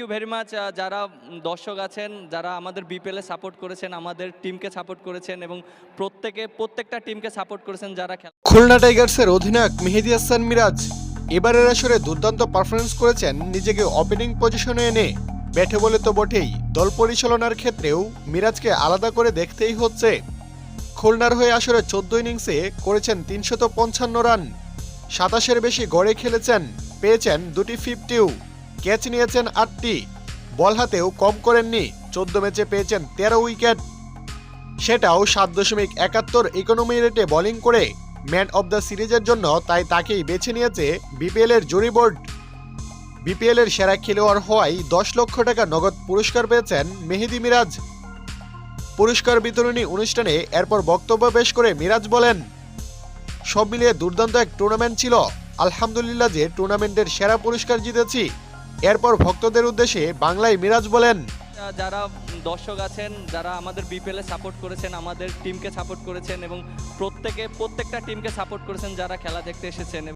You very much যারা দর্শক আছেন, যারা আমাদের বিপিএলে সাপোর্ট করেছেন, আমাদের টিমকে সাপোর্ট করেছেন এবং প্রত্যেকে, প্রত্যেকটা টিমকে সাপোর্ট করেছেন যারা খেলা খুলনা টাইগার্সের অধিনায়ক মেহেদি হাসান মিরাজ এবারের আসরে দুর্দান্ত পারফরমেন্স করেছেন নিজেকে ওপেনিং পজিশনে এনে। ব্যাটে বলে তো বটেই, দল পরিচালনার ক্ষেত্রেও মিরাজকে আলাদা করে দেখতেই হচ্ছে। খুলনার হয়ে আসরে চোদ্দ ইনিংসে করেছেন তিনশত পঞ্চান্ন রান সাতাশের বেশি গড়ে খেলেছেন, পেয়েছেন দুটি ফিফটিও ক্যাচ নিয়েছেন আটটি। বল হাতেও কম করেননি। চোদ্দ ম্যাচে পেয়েছেন তেরো উইকেট। সেটাও সাত দশমিক একাত্তর ইকোনমি রেটে বোলিং করে ম্যান অব দ্য সিরিজের জন্য তাই তাকেই বেছে নিয়েছে বিপিএল এর জুরি বোর্ড। বিপিএল এর সেরা খেলোয়াড় হওয়ায় দশ লক্ষ টাকা নগদ পুরস্কার পেয়েছেন মেহেদি মিরাজ। পুরস্কার বিতরণী অনুষ্ঠানে এরপর বক্তব্য পেশ করে মিরাজ বলেন, সব মিলিয়ে দুর্দান্ত এক টুর্নামেন্ট ছিল। আলহামদুলিল্লাহ যে টুর্নামেন্টের সেরা পুরস্কার জিতেছি। এরপর ভক্তদের উদ্দেশ্যে বাংলায় মিরাজ বলেন যারা দর্শক আছেন, যারা আমাদের বিপিএল এ সাপোর্ট করেছেন, আমাদের টিমকে সাপোর্ট করেছেন এবং প্রত্যেকে, প্রত্যেকটা টিমকে সাপোর্ট করেছেন, যারা খেলা দেখতে এসেছেন